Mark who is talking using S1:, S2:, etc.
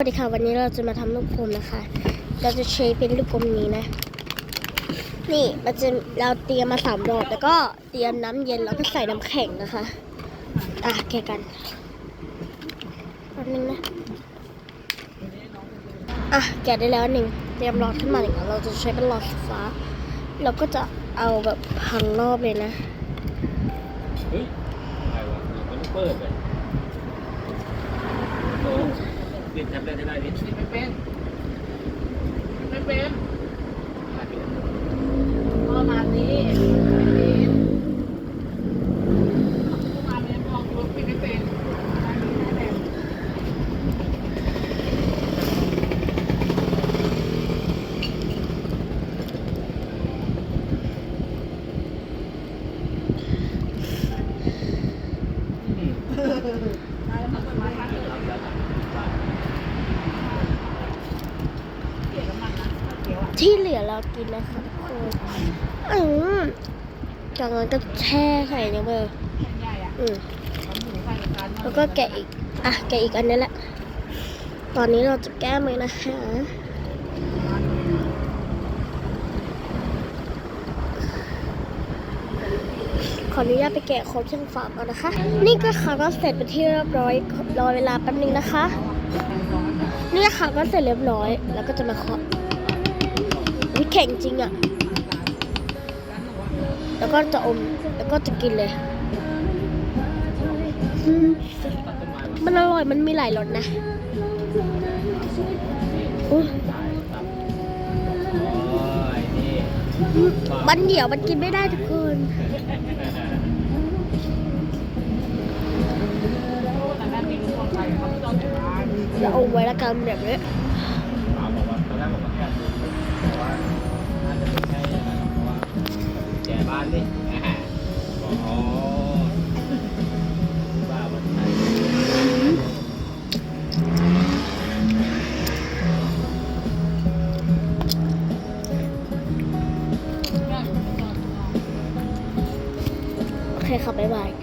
S1: สวัสดีค่ะวันนี้เราจะมาทำลูกกลมนะคะ เราจะใช้เป็นลูกกลมนี้นะ นี่มันจะเราเตรียมมาสามรอบแล้วก็เตรียมน้ำเย็นแล้วก็ใส่น้ำแข็งนะคะอะแกกันแป๊บนึงนะอะแกะได้แล้วหนึ่งเตรียมหลอดขึ้นมาหนึ่งเราจะใช้เป็นหลอดไฟฟ้าเราก็จะเอาแบบพันรอบเลยนะ
S2: เฮ้ยอะไรวะมันเปิดเลยโอ้ ติดแท็บเล็ตได้ดิติดไม่เป็นไม่เป็นไม่เป็น
S3: ประมาณนี้ ที่เห
S1: ลือเรากินนะคะทุกคนอืมจากนั้นก็แช่ใส่ในเบอร์
S3: แผ่นใหญ่อะ
S1: อืม
S3: เอาหมูใส่กัน
S1: แล้วก็แกะอีก อะ แกะอีกอันนี้แหละ ตอนนี้เราจะแก้มือนะคะขออนุญาตไปแกะโค้ดเครื่องฝากก่อนนะคะ นี่ก็ค่ะก็เสร็จเป็นที่เรียบร้อย รอเวลาแป๊บนึงนะคะ นี่ค่ะก็เสร็จเรียบร้อย แล้วก็จะมาเคาะอุ๊ย แข็งจริงอะ่ะ แล้วก็จะอม แล้วก็จะกินเลย มั
S2: น
S1: อร่อย มันมีหลายรสนะ
S2: โอ้ยนี่
S1: มันเดี่ยวมันกินไม่ได้ทุกคน
S3: แต่แม่มีลูกคนไทยเขาไม่ต้องแต่ร้า
S1: เอาไว้ละกันแบบนี้
S2: อ๋อว่ามันใช่
S3: แม่
S1: โอเคค่ะบ๊ายบาย